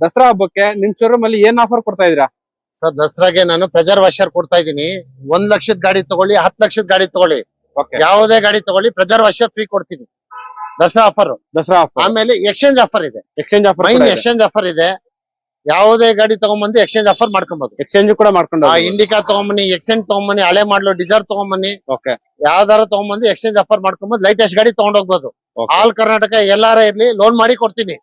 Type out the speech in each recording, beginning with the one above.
ದಸರಾ ಹಬ್ಬಕ್ಕೆ ನಿಮ್ ಶೋರೂಮ್ ಅಲ್ಲಿ ಏನ್ ಆಫರ್ ಕೊಡ್ತಾ ಇದೀರಾ ಸರ್ ದಸರಾಗೆ ನಾನು ಪ್ರೆಜರ್ ವಾಷರ್ ಕೊಡ್ತಾ ಇದೀನಿ ಒಂದ್ ಲಕ್ಷದ ಗಾಡಿ ತಗೊಳ್ಳಿ ಹತ್ತು ಲಕ್ಷದ ಗಾಡಿ ತಗೊಳ್ಳಿ. ಓಕೆ ಯಾವುದೇ ಗಾಡಿ ತಗೊಳ್ಳಿ ಪ್ರೆಜರ್ ವಾಷರ್ ಫ್ರೀ ಕೊಡ್ತೀನಿ. ದಸರಾ ಆಫರ್ ದಸರಾ ಆಫರ್ ಆಮೇಲೆ ಎಕ್ಸ್ಚೇಂಜ್ ಆಫರ್ ಇದೆ. Exchange offer main exchange offer ಇದೆ. ಯಾವುದೇ ಗಾಡಿ ತಗೊಂಬಂದು ಎಕ್ಸ್ಚೇಂಜ್ ಆಫರ್ ಮಾಡ್ಕೊಬಹುದು ಎಕ್ಸ್ಚೇಂಜ್ ಕೂಡ ಮಾಡ್ಕೊಂಡು ಆ ಇಂಡಿಕಾ ತಗೊಂಬನ್ನಿ ಎಕ್ಸ್ಚೇಂಜ್ ತಗೊಂಬನ್ನಿ ಹಳೆ ಮಾಡ್ಲು ಡಿಸರ್ ತಗೊಂಬನ್ನಿ. ಓಕೆ ಯಾವ್ದಾರ ತಗೊಂಬಂದು ಎಕ್ಸ್ಚೇಂಜ್ ಆಫರ್ ಮಾಡ್ಕೊಂಬಂದು. ಲೈಟೆಸ್ಟ್ ಗಾಡಿ ತಗೊಂಡೋಗ್ಬೋದು Okay. ಆಲ್ ಕರ್ನಾಟಕ ಎಲ್ಲಾರ ಇರ್ಲಿ ಲೋನ್ ಮಾಡಿ ಕೊಡ್ತೀನಿ.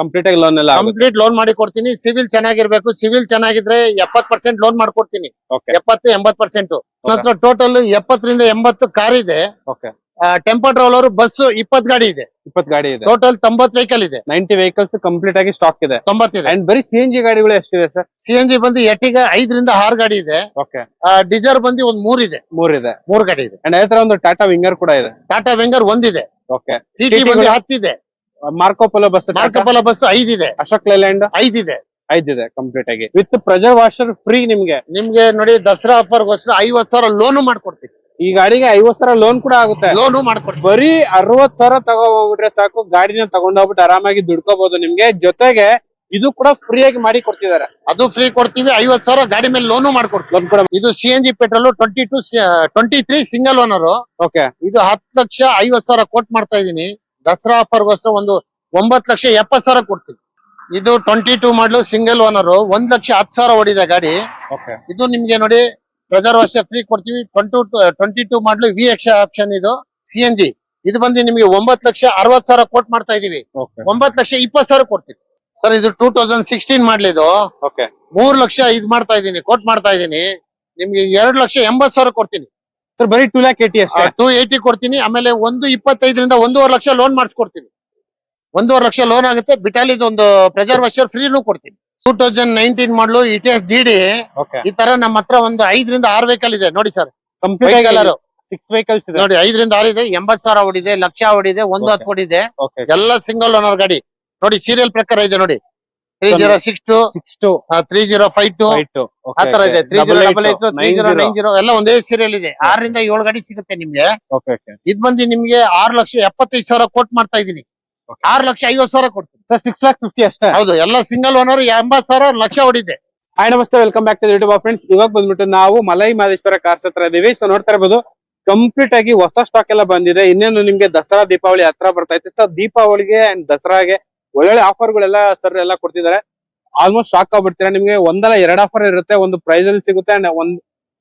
ಕಂಪ್ಲೀಟ್ ಆಗಿ ಲೋನ್ ಎಲ್ಲ ಕಂಪ್ಲೀಟ್ ಲೋನ್ ಮಾಡಿ ಕೊಡ್ತೀನಿ. ಸಿವಿಲ್ ಚೆನ್ನಾಗಿರ್ಬೇಕು. ಸಿವಿಲ್ ಚೆನ್ನಾಗಿದ್ರೆ ಎಪ್ಪತ್ ಪರ್ಸೆಂಟ್ ಲೋನ್ ಮಾಡ್ಕೊಡ್ತೀನಿ ಓಕೆ ಎಪ್ಪತ್ತು ಎಂಬತ್ ಪರ್ಸೆಂಟ್ ನಂತರ ಟೋಟಲ್ ಎಪ್ಪತ್ತರಿಂದ ಎಂಬತ್ತು ಕಾರ್ ಇದೆ. ಓಕೆ ಟೆಂಪೋ ಟ್ರಾವಲರ್ ಬಸ್ ಇಪ್ಪತ್ ಗಾಡಿ ಇದೆ. ಇಪ್ಪತ್ ಗಾಡಿ ಇದೆ. ಟೋಟಲ್ ತೊಂಬತ್ ವೆಹಿಕಲ್ ಇದೆ. ನೈಂಟಿ ವೆಹಿಕಲ್ಸ್ ಕಂಪ್ಲೀಟ್ ಆಗಿ ಸ್ಟಾಕ್ ಇದೆ. ತೊಂಬತ್ತಿದೆ ಅಂಡ್ ಬರೀ ಸಿ ಎನ್ ಜಿ ಗಾಡಿಗಳು ಎಷ್ಟಿದೆ ಸರ್ ಸಿ ಎನ್ ಜಿ ಬಂದು ಎಟ್ಟಿಗ ಐದರಿಂದ ಆರು ಗಾಡಿ ಇದೆ. ಓಕೆ ಡಿಸರ್ ಬಂದು ಒಂದ್ ಮೂರ್ ಇದೆ. ಮೂರ್ ಇದೆ. ಮೂರ್ ಗಾಡಿ ಇದೆ. ಅಂಡ್ ಅದೇ ತರ ಒಂದು ಟಾಟಾ ವಿಂಗರ್ ಕೂಡ ಇದೆ. ಟಾಟಾ ವಿಂಗರ್ ಒಂದಿದೆ. ಓಕೆ ಟಿ ಟಿ TT ಬಂದು ಹತ್ತಿದೆ. ಮಾರ್ಕೋಪೋಲೋ ಬಸ್ ಮಾರ್ಕಪಲ ಬಸ್ ಐದಿದೆ. ಅಶೋಕ್ ಲೇಲ್ಯಾಂಡ್? ಐದಿದೆ. ಐದಿದೆ ಕಂಪ್ಲೀಟ್ ಆಗಿ. ವಿತ್ ಪ್ರೆಜರ್ ವಾಷರ್ ಫ್ರೀ ನಿಮ್ಗೆ? ನಿಮ್ಗೆ ನೋಡಿ ದಸರಾ ಆಫರ್ಗೋಸ್ಕರ ಐವತ್ ಸಾವಿರ ಲೋನು ಮಾಡ್ಕೊಡ್ತೀವಿ ಈ ಗಾಡಿಗೆ ಐವತ್ ಸಾವಿರ ಲೋನ್ ಕೂಡ ಆಗುತ್ತೆ. ಲೋನು ಮಾಡ್ಕೊಡ್ತೀವಿ ಬರೀ ಅರವತ್ ಸಾವಿರ ತಗೋಬಿಟ್ರೆ ಸಾಕು ಗಾಡಿನ ತಗೊಂಡೋಗ್ಬಿಟ್ಟು ಆರಾಮಾಗಿ ದುಡ್ಕೋಬಹುದು ನಿಮ್ಗೆ. ಜೊತೆಗೆ ಇದು ಕೂಡ ಫ್ರೀ ಆಗಿ ಮಾಡಿ ಕೊಡ್ತಿದ್ದಾರೆ. ಅದು ಫ್ರೀ ಕೊಡ್ತೀವಿ ಐವತ್ ಸಾವಿರ ಗಾಡಿ ಮೇಲೆ ಲೋನು ಮಾಡ್ಕೊಡ್ತೀವಿ. ಲೋನ್ ಕೂಡ ಇದು C N G petrol twenty two twenty three single owner okay ಇದು ಹತ್ತು ಲಕ್ಷ ಐವತ್ ಸಾವಿರ ಕೋಟ್ ಮಾಡ್ತಾ ಇದೀನಿ ದಸರಾ ಆಫರ್ಗೋಸ್ಕರ ಒಂದು ಒಂಬತ್ತು ಲಕ್ಷ ಎಪ್ಪತ್ತು ಸಾವಿರ ಕೊಡ್ತೀವಿ. ಇದು twenty two model single owner ಒಂದ್ ಲಕ್ಷ ಹತ್ತು ಸಾವಿರ ಓಡಿದೆ ಗಾಡಿ. ಓಕೆ ಇದು ನಿಮ್ಗೆ ನೋಡಿ ಪ್ರೆಜರ್ ವರ್ಷ ಫ್ರೀ ಕೊಡ್ತೀವಿ. Twenty twenty two model V X option ಇದು ಸಿ ಎನ್ ಜಿ ಇದು ಬಂದು ನಿಮ್ಗೆ ಒಂಬತ್ ಲಕ್ಷ ಅರವತ್ ಸಾವಿರ ಕೋಟ್ ಮಾಡ್ತಾ ಇದೀವಿ. ಒಂಬತ್ತು ಒಂಬತ್ ಲಕ್ಷ ಇಪ್ಪತ್ ಸಾವಿರ ಕೊಡ್ತೀವಿ. ಸರ್ ಇದು ಟೂ ತೌಸಂಡ್ ಸಿಕ್ಸ್ಟೀನ್ ಮಾಡ್ಲಿದು ಓಕೆ ಮೂರ್ ಲಕ್ಷ ಇದ್ ಮಾಡ್ತಾ ಇದೀನಿ ಕೋಟ್ ಮಾಡ್ತಾ ಇದೀನಿ. ನಿಮ್ಗೆ ಎರಡು ಲಕ್ಷ ಎಂಬತ್ ಸಾವಿರ ಕೊಡ್ತೀನಿ. ಸರ್ ಬರೀ ಟೂ ಲ್ಯಾಕ್ ಏಟಿ ಅಷ್ಟೇ. ಟೂ ಏಟಿ ಕೊಡ್ತೀನಿ ಆಮೇಲೆ ಒಂದು ಇಪ್ಪತ್ತೈದರಿಂದ ಒಂದೂವರೆ ಲಕ್ಷ ಲೋನ್ ಮಾಡಿಸ್ಕೊಡ್ತೀನಿ. ಒಂದೂವರೆ ಲಕ್ಷ ಲೋನ್ ಆಗುತ್ತೆ ಬಿಟಾಲಿದ್ ಒಂದು ಪ್ರೆಜರ್ ವಾಷರ್ ಫ್ರೀನು ಕೊಡ್ತೀನಿ. Two thousand nineteen model E S G D ಈ ತರ ನಮ್ಮ ಹತ್ರ ಒಂದು ಐದರಿಂದ ಆರು ವೆಹಿಕಲ್ ಇದೆ. ನೋಡಿ sir complete colour six vehicles ಇದೆ. ನೋಡಿ ಐದರಿಂದ ಆರು ಇದೆ ಎಂಬತ್ ಸಾವಿರ ಓಡಿದೆ ಲಕ್ಷ ಓಡಿದೆ ಒಂದು. ಹತ್ತು ಓಡಿದೆ. ಎಲ್ಲ ಸಿಂಗಲ್ ಓನರ್ ಗಾಡಿ. ನೋಡಿ ಸೀರಿಯಲ್ ಪ್ರಕಾರ ಇದೆ ನೋಡಿ. Three zero six two six two three zero five two ಆ ತರ ಇದೆ. Three zero double eight three zero nine zero ಎಲ್ಲ ಒಂದೇ ಸೀರಿಯಲ್ ಇದೆ. ಆರರಿಂದ ಏಳು ಗಾಡಿ ಸಿಗುತ್ತೆ ನಿಮ್ಗೆ. ಇದ್ ಬಂದು ನಿಮ್ಗೆ ಆರು ಲಕ್ಷ ಎಪ್ಪತ್ತೈದು ಸಾವಿರ ಕೋಟ್ ಮಾಡ್ತಾ ಇದೀನಿ. ಆರು ಲಕ್ಷ ಐವತ್ ಸಾವಿರ ಕೊಡ್ತೀನಿ. ಸಿಕ್ಸ್ ಲ್ಯಾಕ್ ಫಿಫ್ಟಿ ಅಷ್ಟೇ? ಹೌದು ಎಲ್ಲ ಸಿಂಗಲ್ ಓನರ್ ಎಂಬತ್ ಸಾವಿರ ಲಕ್ಷ ಹೊಡಿದೆ. ಹಾಯ್ ನಮಸ್ತೆ. Welcome back to YouTube friends ಇವಾಗ ಬಂದ್ಬಿಟ್ಟು ನಾವು ಮಲೈ ಮಾದೇಶ್ವರ ಕಾರ್ಸ್ ಹತ್ರ ಇದೀವಿ. ಸೊ ನೋಡ್ತಾ ಇರ್ಬೋದು ಕಂಪ್ಲೀಟ್ ಆಗಿ ಹೊಸ ಸ್ಟಾಕ್ ಎಲ್ಲ ಬಂದಿದೆ. ಇನ್ನೇನು ನಿಮ್ಗೆ ದಸರಾ ದೀಪಾವಳಿ ಹತ್ರ ಬರ್ತಾ ಇತ್ತು. ಸೊ ದೀಪಾವಳಿಗೆ ಅಂಡ್ ದಸರಾಗೆ ಒಳ್ಳೊಳ್ಳೆ ಆಫರ್ ಗಳೆಲ್ಲ ಸರ್ ಎಲ್ಲ ಕೊಡ್ತಿದ್ದಾರೆ. ಆಲ್ಮೋಸ್ಟ್ ಶಾಕ್ ಆಗ್ಬಿಡ್ತೀರಾ? ನಿಮ್ಗೆ ಒಂದಲ್ಲ ಎರಡ್ ಆಫರ್ ಇರುತ್ತೆ. ಒಂದು ಪ್ರೈಸ್ ಅಲ್ಲಿ ಸಿಗುತ್ತೆ ಅಂಡ್ ಒಂದ್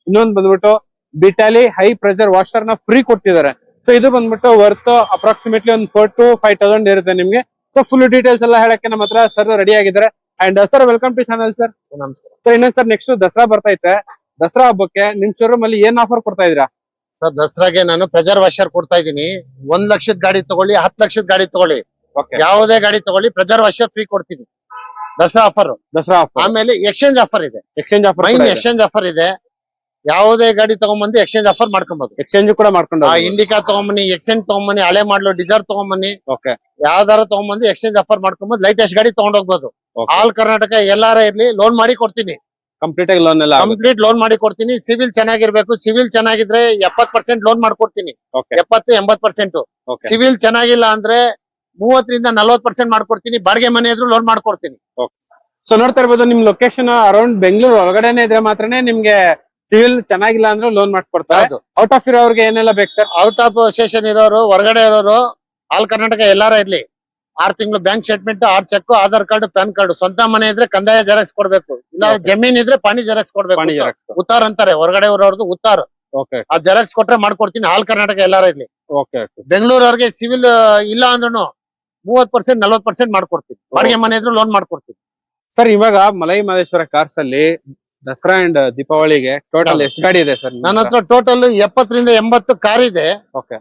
ಇನ್ನೊಂದು ಬಂದ್ಬಿಟ್ಟು ಬಿಟಾಲಿ ಹೈ ಪ್ರೆಷರ್ ವಾಷರ್ನ ಫ್ರೀ ಕೊಡ್ತಿದ್ದಾರೆ. ಸೊ ಇದು ಬಂದ್ಬಿಟ್ಟು ವರ್ತ್ ಅಪ್ರಾಕ್ಸಿಮೇಟ್ಲಿ ಒಂದು ಫೋರ್ ಟು ಫೈವ್ ತೌಸಂಡ್ ಇರುತ್ತೆ ನಿಮ್ಗೆ. ಸೊ ಫುಲ್ ಡೀಟೇಲ್ಸ್ ಎಲ್ಲ ಹೇಳಕ್ಕೆ ನಮ್ಮ ಹತ್ರ ಸರ್ ರೆಡಿ ಆಗಿದ್ದಾರೆ. And sir welcome to channel sir ನಮಸ್ಕಾರ. ಸರ್ ಇನ್ನೊಂದ್ ಸರ್ ನೆಕ್ಸ್ಟ್ ದಸರಾ ಬರ್ತಾ ಬರ್ತೈತೆ ದಸರಾ ಹಬ್ಬಕ್ಕೆ ನಿಮ್ ಶೋರೂಮ್ ಅಲ್ಲಿ ಏನ್ ಆಫರ್ ಕೊಡ್ತಾ ಇದೀರಾ ಸರ್ ದಸರಾಗೆ ನಾನು ಪ್ರೆಜರ್ ವಾಷರ್ ಕೊಡ್ತಾ ಇದ್ದೀನಿ. ಒಂದ್ ಲಕ್ಷದ ಗಾಡಿ ತಗೊಳ್ಳಿ ಹತ್ತು ಲಕ್ಷದ ಗಾಡಿ ತಗೊಳ್ಳಿ. ಯಾವುದೇ ಗಾಡಿ ತಗೊಳ್ಳಿ ಪ್ರಜಾರ್ ವರ್ಷ ಫ್ರೀ ಕೊಡ್ತೀನಿ. ದಸರಾ ಆಫರ್ ದಸರಾ ಆಫರ್ ಆಮೇಲೆ ಎಕ್ಸ್ಚೇಂಜ್ ಆಫರ್ ಇದೆ. Exchange offer main exchange offer ಇದೆ. ಯಾವುದೇ ಗಾಡಿ ತಗೊಂಬಂದು ಎಕ್ಸ್ಚೇಂಜ್ ಆಫರ್ ಮಾಡ್ಕೊಬಹುದು ಎಕ್ಸ್ಚೇಂಜ್ ಕೂಡ ಮಾಡ್ಕೊಂಡು ಆ ಇಂಡಿಕಾ ತಗೊಂಬನ್ನಿ ಎಕ್ಸ್ಚೇಂಜ್ ತಗೊಂಬನ್ನಿ ಹಳೆ ಮಾಡ್ಲು ಡಿಸರ್ ತಗೊಂಬನ್ನಿ. ಓಕೆ ಯಾವ್ದಾರ ತಗೊಂಬಂದು ಎಕ್ಸ್ಚೇಂಜ್ ಆಫರ್ ಮಾಡ್ಕೊಂಬಂದು. ಲೈಟೆಸ್ಟ್ ಗಾಡಿ ತಗೊಂಡೋಗ್ಬೋದು ಹೋಗ್ಬಹುದು ಆಲ್ ಕರ್ನಾಟಕ ಎಲ್ಲಾರ ಇರ್ಲಿ ಲೋನ್ ಮಾಡಿ ಕೊಡ್ತೀನಿ. ಕಂಪ್ಲೀಟ್ ಆಗಿ ಲೋನ್ ಎಲ್ಲ ಕಂಪ್ಲೀಟ್ ಲೋನ್ ಮಾಡಿ ಕೊಡ್ತೀನಿ. ಸಿವಿಲ್ ಚೆನ್ನಾಗಿರ್ಬೇಕು. ಸಿವಿಲ್ ಚೆನ್ನಾಗಿದ್ರೆ ಎಪ್ಪತ್ ಪರ್ಸೆಂಟ್ ಲೋನ್ ಮಾಡ್ಕೊಡ್ತೀನಿ. ಎಪ್ಪತ್ತು ಎಂಬತ್ ಪರ್ಸೆಂಟ್ ಸಿವಿಲ್ ಚೆನ್ನಾಗಿಲ್ಲ ಅಂದ್ರೆ ಮೂವತ್ತರಿಂದ ನಲ್ವತ್ ಪರ್ಸೆಂಟ್ ಮಾಡ್ಕೊಡ್ತೀನಿ ಬಾಡಿಗೆ ಮನೆ ಇದ್ರು ಲೋನ್ ಮಾಡ್ಕೊಡ್ತೀನಿ. ಸೊ ನೋಡ್ತಾ ಇರ್ಬೋದು ನಿಮ್ ಲೊಕೇಶನ್ ಅರೌಂಡ್ ಬೆಂಗಳೂರು ಒಳಗಡೆನೆ ಇದ್ರೆ ಮಾತ್ರನೇ ನಿಮ್ಗೆ ಸಿವಿಲ್ ಚೆನ್ನಾಗಿಲ್ಲ ಅಂದ್ರೆ ಲೋನ್ ಮಾಡ್ಕೊಡ್ತಾರೆ. ಹೌದು. ಔಟ್ ಆಫ್ ಇರೋರ್ಗೆ ಏನೆಲ್ಲ ಬೇಕು ಸರ್ ಔಟ್ ಆಫ್ ಸ್ಟೇಷನ್ ಇರೋರು ಹೊರಗಡೆ ಇರೋರು ಆಲ್ ಕರ್ನಾಟಕ ಎಲ್ಲಾರ ಇರ್ಲಿ. ಆರ್ ತಿಂಗಳು bank statement or cheque Aadhaar card PAN card. ಸ್ವಂತ ಮನೆ ಇದ್ರೆ ಕಂದಾಯ ಜೆರಾಕ್ಸ್ ಕೊಡ್ಬೇಕು. ಇಲ್ಲ ಜಮೀನ್ ಇದ್ರೆ ಪಾಣಿ ಜೆರಾಕ್ಸ್ ಕೊಡ್ಬೇಕು. ಉತ್ತಾರ್ ಅಂತಾರೆ ಹೊರಗಡೆ ಇರೋರ್ದು ಉತ್ತಾರ. ಓಕೆ ಆ ಜೆರಾಕ್ಸ್ ಕೊಟ್ರೆ ಮಾಡ್ಕೊಡ್ತೀನಿ ಆಲ್ ಕರ್ನಾಟಕ ಎಲ್ಲಾರ ಇರ್ಲಿ. ಓಕೆ ಬೆಂಗಳೂರವ್ರಿಗೆ ಸಿವಿಲ್ ಇಲ್ಲ ಅಂದ್ರೂ ಮೂವತ್ ಪರ್ಸೆಂಟ್ ನಲ್ವತ್ ಪರ್ಸೆಂಟ್ ಮಾಡ್ಕೊಡ್ತೀವಿ. ಬಾಡಿಗೆ ಮನೆ ಇದ್ರು ಲೋನ್ ಮಾಡ್ಕೊಡ್ತೀವಿ. ಸರ್ ಇವಾಗ ಮಲೈ ಮಹದೇಶ್ವರ ಕಾರ್ಸ್ ಅಲ್ಲಿ ದಸರಾ ಅಂಡ್ ದೀಪಾವಳಿಗೆ ಟೋಟಲ್. ಎಷ್ಟು ಗಾಡಿ ಇದೆ ಸರ್ ನನ್ನ ಹತ್ರ? ಟೋಟಲ್ ಎಪ್ಪತ್ತರಿಂದ ಎಂಬತ್ತು ಕಾರ್ ಇದೆ. ಓಕೆ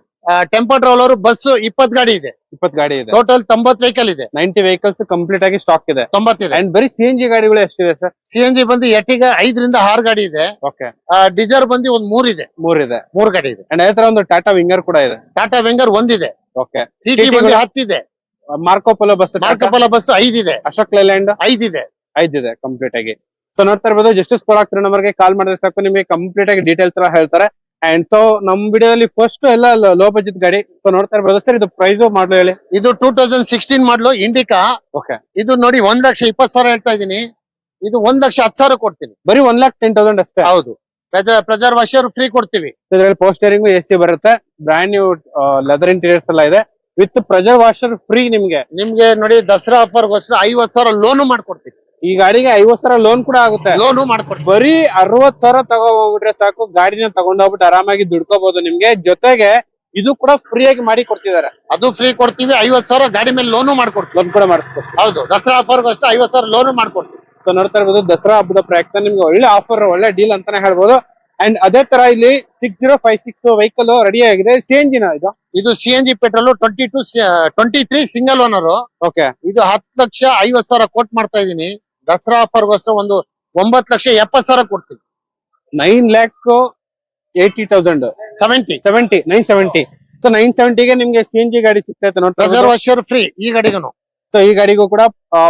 ಟೆಂಪೋ ಟ್ರಾವಲರ್ ಬಸ್ ಇಪ್ಪತ್ ಗಾಡಿ ಇದೆ. ಇಪ್ಪತ್ ಗಾಡಿ ಇದೆ. ಟೋಟಲ್ ತೊಂಬತ್ ವೆಹಿಕಲ್ ಇದೆ. ನೈಂಟಿ ವೆಹಿಕಲ್ಸ್ ಕಂಪ್ಲೀಟ್ ಆಗಿ ಸ್ಟಾಕ್ ಇದೆ. ತೊಂಬತ್ತಿದೆ ಅಂಡ್ ಬರೀ ಸಿ ಎನ್ ಜಿ ಗಾಡಿಗಳು ಎಷ್ಟಿದೆ ಸರ್ ಸಿ ಎನ್ ಜಿ ಬಂದು ಎಟ್ಟಿಗೆ ಐದರಿಂದ ಆರು ಗಾಡಿ ಇದೆ. ಓಕೆ ಡಿಸರ್ ಬಂದು ಒಂದ್ ಮೂರ್ ಇದೆ. ಮೂರ್ ಇದೆ. ಮೂರ್ ಗಾಡಿ ಇದೆ. ಅಂಡ್ ಅದೇ ತರ ಒಂದು ಟಾಟಾ ವಿಂಗರ್ ಕೂಡ ಇದೆ. ಟಾಟಾ ವಿಂಗರ್ ಒಂದಿದೆ. ಓಕೆ ಟಿ ಟಿ TT ಬಂದು ಹತ್ತಿದೆ. ಮಾರ್ಕೋಪೋಲೋ ಬಸ್ ಮಾರ್ಕಪಲ ಬಸ್ ಐದಿದೆ. ಅಶೋಕ್ ಲೇಲ್ಯಾಂಡ್ ಐದಿದೆ. ಐದಿದೆ ಕಂಪ್ಲೀಟ್ ಆಗಿ. ಸೊ ನೋಡ್ತಾ ಇರ್ಬೋದು ಜಸ್ಟ್ ಸ್ಕೋರ್ ಆಗ್ತಿರೋ ನಂಬರ್ಗೆ ಕಾಲ್ ಮಾಡಿದ್ರೆ ಸಾಕು ನಿಮಗೆ ಕಂಪ್ಲೀಟ್ ಆಗಿ ಡೀಟೇಲ್ಸ್ ಎಲ್ಲ ಹೇಳ್ತಾರೆ. ಅಂಡ್ ಸೊ ನಮ್ ವಿಡಿಯೋದಲ್ಲಿ ಫಸ್ಟ್ ಎಲ್ಲ ಲೋ ಬಜೆಟ್ ಗಾಡಿ. ಸೊ ನೋಡ್ತಾ ಇರ್ಬೋದು ಸರ್ ಇದು ಪ್ರೈಸ್ ಮಾಡ್ಲು ಹೇಳಿ. ಇದು two thousand sixteen model Indica okay ಇದು ನೋಡಿ ಒಂದ್ ಲಕ್ಷ ಇಪ್ಪತ್ತು ಸಾವಿರ ಹೇಳ್ತಾ ಇದೀನಿ ಇದು ಒಂದ್ ಲಕ್ಷ ಹತ್ತು ಸಾವಿರ ಕೊಡ್ತೀನಿ. ಬರೀ ಒನ್ ಲ್ಯಾಕ್ ಟೆನ್ ತೌಸಂಡ್ ಅಷ್ಟೇ? ಹೌದು. ಪ್ರೆಜರ್ ವಾಷರ್ ಫ್ರೀ ಕೊಡ್ತೀವಿ. ಪೋಸ್ಟರಿಂಗ್ ಎ ಸಿ ಬರುತ್ತೆ. ಬ್ರ್ಯಾಂಡ್ ನ್ಯೂ ಲೆದರ್ ಇಂಟೀರಿಯರ್ಸ್ ಎಲ್ಲ ಇದೆ. ವಿತ್ ಪ್ರೆಜರ್ ವಾಷರ್ ಫ್ರೀ ನಿಮ್ಗೆ. ನಿಮ್ಗೆ ನೋಡಿ ದಸರಾ ಆಫರ್ ಆಫರ್ಗೋಸ್ಕರ ಐವತ್ ಸಾವಿರ ಲೋನು ಮಾಡ್ಕೊಡ್ತೀವಿ. ಈ ಗಾಡಿಗೆ ಐವತ್ ಸಾವಿರ ಲೋನ್ ಕೂಡ ಆಗುತ್ತೆ. ಲೋನು ಮಾಡ್ಕೊಡ್ತೀವಿ. ಬರೀ ಅರವತ್ ಸಾವಿರ ತಗೋಬಿಟ್ರೆ ಸಾಕು ಗಾಡಿನ ತಗೊಂಡೋಗ್ಬಿಟ್ಟು ಆರಾಮಾಗಿ ದುಡ್ಕೋಬಹುದು ನಿಮ್ಗೆ. ಜೊತೆಗೆ ಇದು ಕೂಡ ಫ್ರೀ ಆಗಿ ಮಾಡಿ ಕೊಡ್ತಿದ್ದಾರೆ. ಅದು ಫ್ರೀ ಕೊಡ್ತೀವಿ ಐವತ್ ಸಾವಿರ ಗಾಡಿ ಮೇಲೆ ಲೋನು ಮಾಡ್ಕೊಡ್ತೀವಿ. ಲೋನ್ ಕೂಡ ಮಾಡಿಸ್ಕೊಡ್ತೀವಿ ಹೌದು ದಸರಾ ಆಫರ್ಗೋಸ್ಕರ ಐವತ್ ಸಾವಿರ ಲೋನು ಮಾಡ್ಕೊಡ್ತೀವಿ. ಸೊ ನೋಡ್ತಾ ಇರ್ಬೋದು ದಸರಾ ಹಬ್ಬದ ಪ್ರಯುಕ್ತ ನಿಮ್ಗೆ ಒಳ್ಳೆ ಆಫರ್ ಒಳ್ಳೆ ಡೀಲ್ ಅಂತಾನೆ ಹೇಳ್ಬೋದು. ಅಂಡ್ ಅದೇ ತರ ಇಲ್ಲಿ six zero five six vehicle ready ಆಗಿದೆ. ಸಿ ಎನ್ ಜಿನ ಇದು? ಇದು C N G petrol twenty two twenty three single owner okay ಇದು ಹತ್ತು ಲಕ್ಷ ಐವತ್ ಸಾವಿರ ಕೋಟ್ ಮಾಡ್ತಾ ಇದೀನಿ ದಸರಾ ಆಫರ್ಗೋಸ್ಕರ ಒಂದು ಒಂಬತ್ತು ಲಕ್ಷ ಎಪ್ಪತ್ ಸಾವಿರ ಕೊಡ್ತೀನಿ. Nine lakh eighty thousand seventy seventy nine seventy so nine ಸೆವೆಂಟಿಗೆ ನಿಮ್ಗೆ ಸಿ ಎನ್ ಜಿ ಗಾಡಿ ಸಿಗ್ತೈತೆ ನೋಡಿ ಪ್ರೆಸರ್ ವಾಷರ್ ಫ್ರೀ ಈ ಗಾಡಿಗೂ ಸೊ ಈ ಗಾಡಿಗೂ ಕೂಡ